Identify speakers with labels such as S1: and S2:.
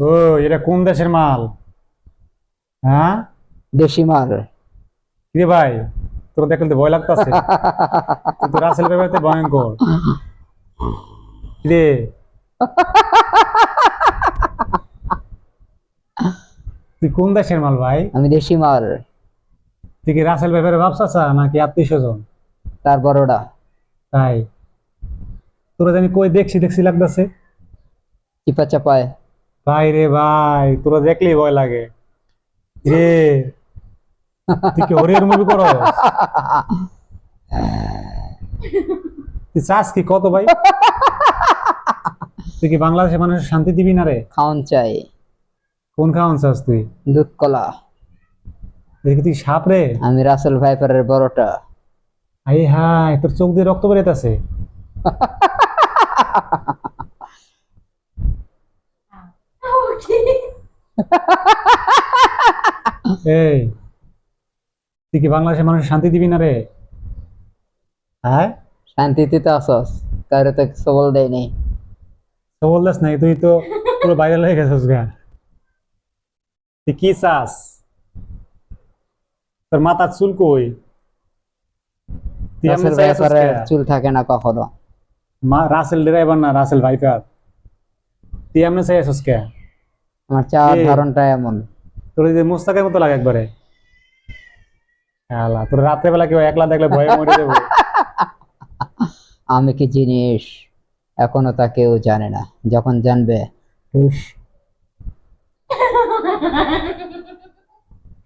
S1: ও এটা কোন দেশের মাল? হ্যাঁ?
S2: দেশি মাল।
S1: কিরে ভাই তোর দেখলে তো ভয় লাগতাছে। তো রাসেল ব্যাপারে ভয়ঙ্কর। কিরে? তুই কোন দেশের মাল ভাই?
S2: আমি দেশি মাল।
S1: তুই কি রাসেল ব্যাপারে ভাবছাছা নাকি আত্মীয় স্বজন?
S2: তার বড়টা।
S1: তাই? তোরা জানি কই দেখছি দেখছি লাগতাছে।
S2: চিপা চাপায়।
S1: ভাই রে ভাই তোরা দেখলেই ভয় লাগে। রে তুই কি হরিহর মুভি করো তুই চাস কি কত ভাই? তুই কি বাংলাদেশের মানুষের শান্তি দিবি না রে?
S2: খাওন চাই।
S1: কোন খাওয়ান চাস তুই?
S2: দুধ কলা
S1: দেখি তুই সাপ রে?
S2: আমি রাসেল ভাইপারের বড়টা।
S1: আই হাই তোর চোখ দিয়ে রক্ত বেরোতেছে এই তুই কি বাংলাদেশের মানুষের শান্তি দিবি না রে? হ্যাঁ?
S2: শান্তিতে তো আসস তার তো সবল দেয় নেই।
S1: তো বলতেস নাই তুই তো পুরো ভাইরাল হয়ে গেছিস গা। তুই কি চাস? তোর মাথার চুল কই?
S2: চুল থাকে না কখনো।
S1: মা রাসেল ড্রাইভার না রাসেল ভাইপার। তুই এমনি চাইছিস কে?
S2: আমার চাওয়ার। ধরনটা এমন।
S1: তোর যে মুস্তাকের মতো লাগে একবারে। আলা তোর রাত্রেবেলা কেউ একলা দেখলে ভয়ে মরে যাবে।
S2: আমি কি জিনিস এখনও তা কেউ জানে না। যখন জানবে